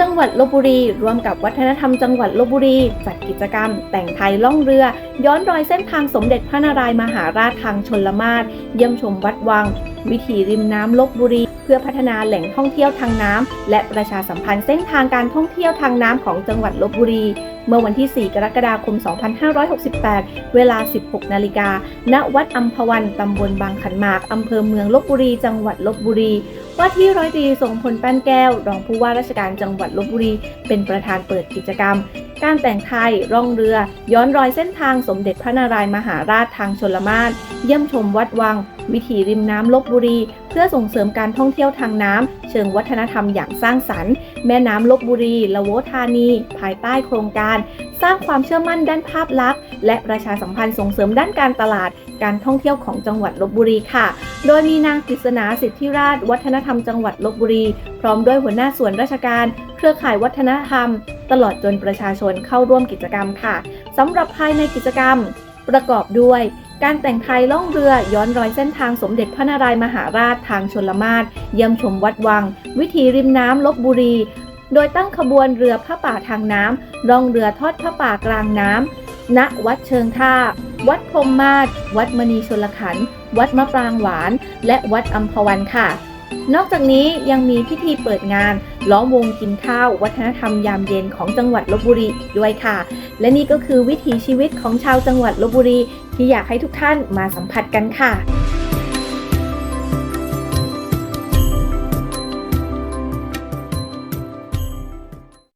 จังหวัดลบบุรี ร่วมกับวัฒนธรรมจังหวัดลบบุรี จัดกิจกรรม แต่งไทยล่องเรือ ย้อนรอยเส้นทางสมเด็จพระนารายมหาราชทางชนละมาศเยี่ยมชมวัดวัง วิถีริมน้ำลบบุรี เพื่อพัฒนาแหล่งท่องเที่ยวทางน้ำและประชาสัมพันธ์เส้นทางการท่องเที่ยวทางน้ำของจังหวัดลบบุรี เมื่อวันที่ 4 กรกฎาคม 2568 เวลา 16 นาฬิกาณวัดอัมพวันตำบลบางขันหมากอำเภอเมืองลบบุรี จังหวัดลบบุรี ว่าที่ร้อยตรีทรงพลแป้นแก้ว รองผู้ว่าราชการจังหวัดลบบุรี เป็นประธานเปิดกิจกรรม การแต่งไทยร่องเรือ ย้อนรอยเส้นทางสมเด็จพระนารายมหาราชทางชลมาศเยี่ยมชมวัดวัง วิถีริมน้ำลบบุรี เพื่อส่งเสริมการท่องเที่ยวทางน้ำเชิงวัฒนธรรมอย่างสร้างสรรค์ แม่น้ำลบบุรีละโวธานี ภายใต้โครงการ สร้างความเชื่อมั่นด้านภาพลักษณ์ และประชาสัมพันธ์ส่งเสริมด้านการตลาด การท่องเที่ยวของจังหวัดลบบุรีค่ะ โดยมีนางกฤษณาสิทธิราช วัฒนธรรมจังหวัดลบบุรี พร้อมด้วยหัวหน้าส่วนราชการ เครือข่ายวัฒนธรรม ตลอดจนประชาชนเข้าร่วมกิจกรรมค่ะสำหรับภายในกิจกรรมประกอบด้วยการแต่งไทยล่องเรือย้อนรอยเส้นทางสมเด็จพระนารายมหาราชทางชนละมาศเยี่ยมชมวัดวัง วิถีริมน้ำลบบุรี โดยตั้งขบวนเรือพระป่าทางน้ำล่องเรือทอดพระป่ากลางน้ำณวัดเชิงท่า วัดพรมมาศวัดมณีชนลขัน วัดมะปรางหวาน และวัดอัมพวันค่ะ นอกจากนี้ยังมีพิธีเปิดงาน ล้อมวงกินข้าว วัฒนธรรมยามเย็นของจังหวัดลบบุรีด้วยค่ะ และนี่ก็คือวิถีชีวิตของชาวจังหวัดลบบุรี ที่อยากให้ทุกท่านมาสัมผัสกันค่ะ